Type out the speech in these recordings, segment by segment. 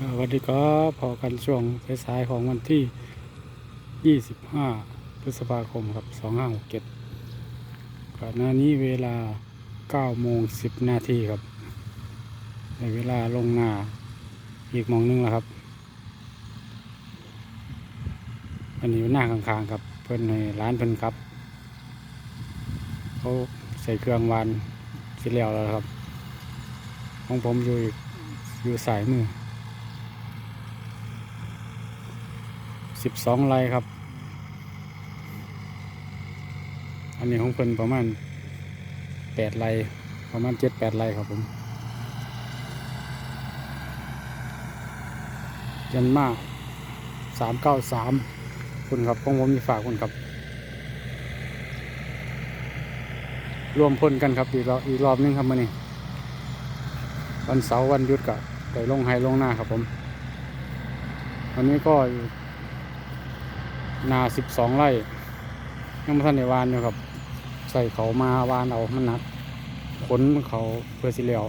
สวัสดีครับพอกันช่วงสายๆของวันที่ 25 พฤษภาคมครับ2567ก่อนหน้านี้เวลา9โมง10 นาทีครับ ในเวลาลงนาอีกมองหนึงแล้วครับ อันนี้หน้าข้างๆครับ เพิ่อนในร้านเพิ่อนครับ เขาใส่เครื่องวานเสร็จแล้วแล้วครับ ของผมอยู่อีกอยู่สายมือ สิบสองไร่ครับ อันนี้ของเพิ่นประมาณแปดไร่ประมาณเจ็ดแปดไร่ครับผมยันมาสามเก้าสามคุณครับของผมมีฝากคุณครับ รวมพลกันครับอีกรอบอีกรอบนึงครับมื่อนี้วันเสาร์วันหยุดกับไปลงไฮลงหน้าครับผม วันนี้ก็ นาสิบสองไร่ยังไม่ทันในวานอยู่ครับ ใส่เขามาวานเอามันนักขนเขาเพื่อสิเหลียว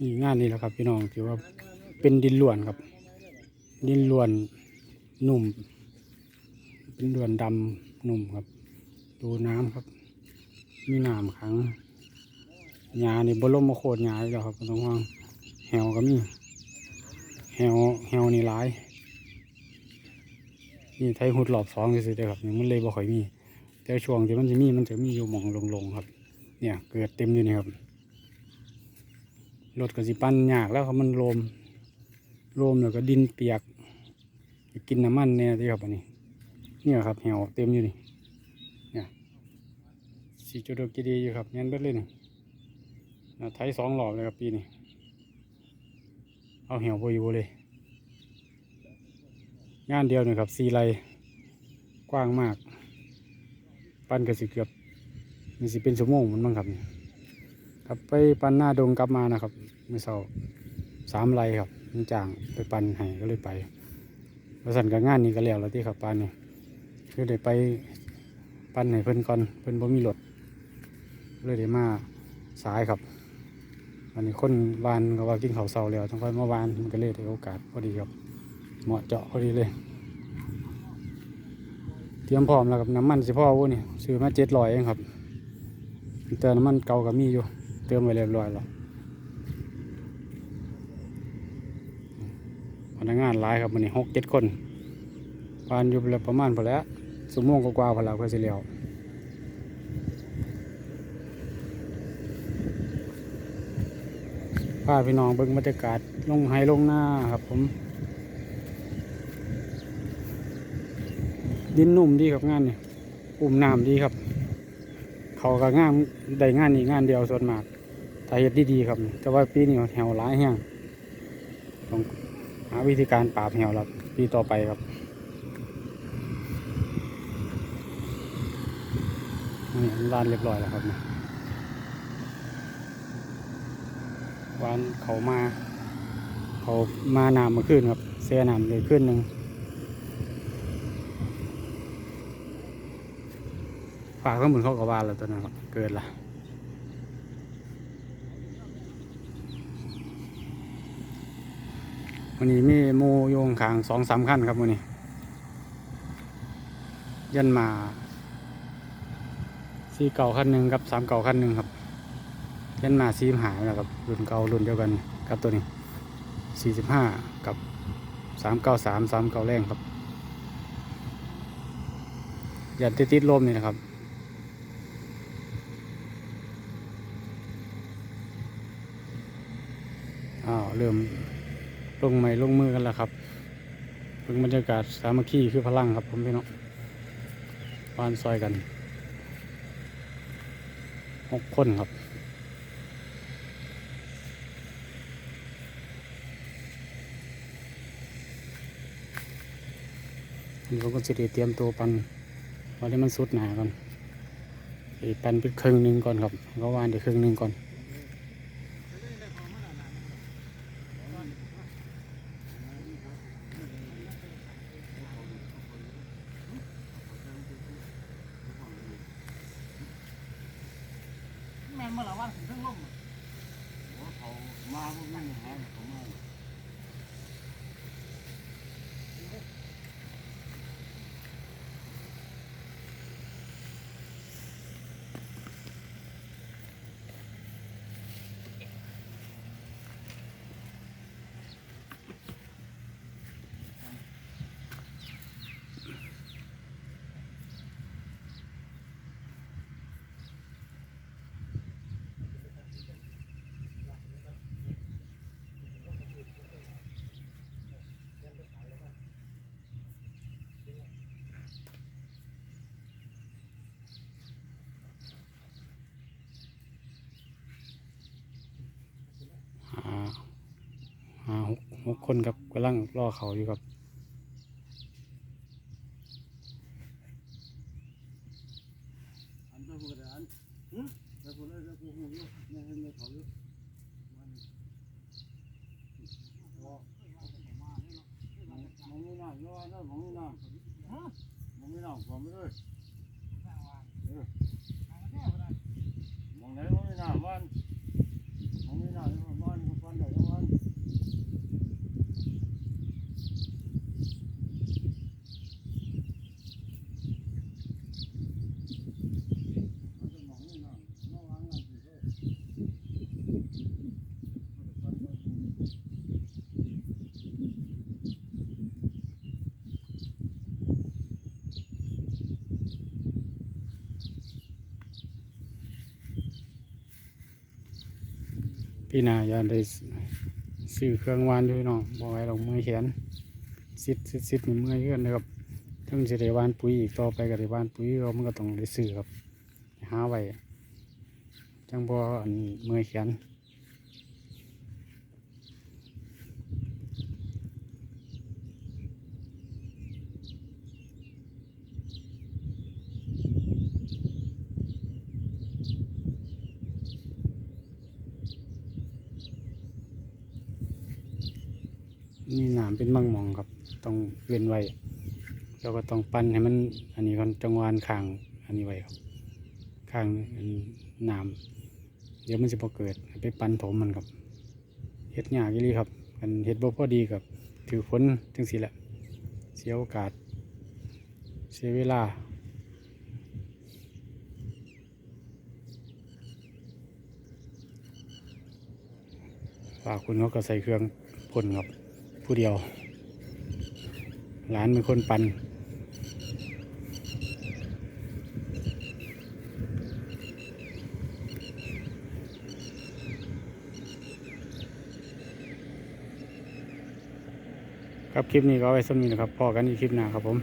นี่งานนี้แหละครับ พี่น้องถือว่าเป็นดินล้วนครับ ดินล้วนนุ่ม เป็นล้วนดำนุ่มครับ ดูน้ำครับ มีน้ำขังหญ้านี่บล่มมาโคตรหญ้าเลยครับต้องห่วงแหวก็มีแหวแหวนี่หลายนี่ไทยหุดหลอบสองสิเด้ครับมันเลยบ่ค่อยมี แต่ช่วงที่มันจะมีมันจะมีอยู่หมองลงๆครับ เนี่ยเกิดเต็มอยู่นี่ครับ รถก็สิปั้นยากแล้วครับมันโลมโลมแล้วก็ดินเปียก กินน้ำมันเนี่ยที่ครับอันนี้เนี่ยครับเหี่ยวเต็มอยู่นี่เนี่ยสีจุดกีดีอยู่ครับงั้นเบิดเลยนี่นะไทยสองหลอบเลยครับปีนี้เอาเหี่ยวโบอยู่เลยงานเดียวนี่ครับสี่ไรกว้างมาก ปั้นก็สิเกือบมีสิเป็นชั่วโมงมันบ้างครับนี่ ครับไปปันหน้าดงกลับมานะครับเมื่อเช้าสามไรครับมันจ้างไปปันให้ก็เลยไปประสันกับงานนี้ก็แล้วแล้วที่ขับปันนี่คือได้ไปปันให้เพิ่นก่อนเพิ่นบ่มีรถเลยได้มาสายครับวันนี้คนวานก็ว่ากินเขาเช้าแล้วต้องค่อยมาวานมันก็เลยได้โอกาสพอดีครับ เหมาะเจาะพอดีเลย เตรียมพร้อมแล้วครับน้ำมันสิพ่อวุ้นี่ซื้อมาเจ็ดร้อยเองครับเติมน้ำมันเก่ากับมีอยู่ เติมไว้เรียบร้อยแล้วพนักงานหลายครับวันนี้หกเจ็ดคนปานอยู่แล้วประมาณพอแล้วสมมงกว่าพอแล้วเพื่อสิเลียวพาพี่น้องเบิ่งบรรยากาศลงไฮลงหน้าครับผม ดินนุ่มดีครับงานนี่อุ่มน้ำดีครับ เขาก็งานได้งานนี้งานเดียวส่วนมาก ถ้าเฮ็ดดีๆครับ แต่ว่าปีนี้แหวหลายแห้งต้องหาวิธีการปราบแหวแล้วปีต่อไปครับนี่ลานเรียบร้อยแล้วครับนี่วานเขามาเขามาน้ำมาขึ้นครับเสียน้ำเลยขึ้นหนึ่งฝากข้างบนเขากับบ้านแล้วตอนนั้นครับเกิดละ วันนี้มีโมโยงขางสองสามขั้นครับวันนี้ ยันมาสีเก่าขั้นหนึ่งกับสามเก่าขั้นหนึ่งครับ ยันมาซีมหายแล้วครับรุ่นเก่ารุ่นเดียวกันกับตัวนี้สี่สิบห้ากับสามเก้าสามสามเก้าแรงครับ ยันติดติดลมนี่นะครับอ้าวเริ่ม ลงไม้ลงมือกันแล้วครับเพิ่งบรรยากาศสามัคคีคือพลังครับผมพี่น้องบ้านซอยกันหกคนครับตนี่เขาก็จะเตรียมตัวปันพอได้มันสุดหนาก่อนปันเป็นครึ่งหนึ่งก่อนครับก็วานเดี๋ยวครึ่งหนึ่งก่อน แม่นมาละวันถึงเพิ่งล่มเขามาพวกนี้หาเขามา หา หาหกหกคนครับกำลังรอเขาอยู่ครับ อันเจ้าพูดอันฮึเจ้าพูดเลยเจ้าพูดหูอยู่ไม่เห็นไม่เขาอยู่มันมันมีน้ำย้อยนะมันมีน้ำมันมีน้ำผมไม่ด้วยมองไหนมันมีน้ำมันมันมีน้ำมันมันมันไหนมัน พี่นายาได้ซื้อเครื่องวานด้วยน้องบอกให้เราเมื่อยแขนซิดซิดซิดนี่เมื่อยเกินนะครับถ้ามันจะได้วานปุ๋ยอีกต่อไปก็ได้วานปุ๋ยเรามันก็ต้องได้ซื้อครับหาไว้จังบ่อันเมื่อยแขน นี่หนามเป็นมังมองครับ ต้องเว้นไว้เราก็ต้องปั้นให้มัน อันนี้ก่อนจังหวานข้าง อันนี้ไว้ครับข้างนหนามเดี๋ยวมันจะพอเกิดไปปั้นผมมันครับเฮ็ดยากอีหลีครับกันเฮ็ดบ่พอดีกับถือฝนจังสิแหละ เสียโอกาส เสียเวลาฝากคุณเขาก็ใส่เครื่องพ่นครับ ผู้เดียวร้านเป็นคนปันครับคลิปนี้ก็เอาไว้สำนี้นะครับพอกันอีกคลิปหน้าครับผม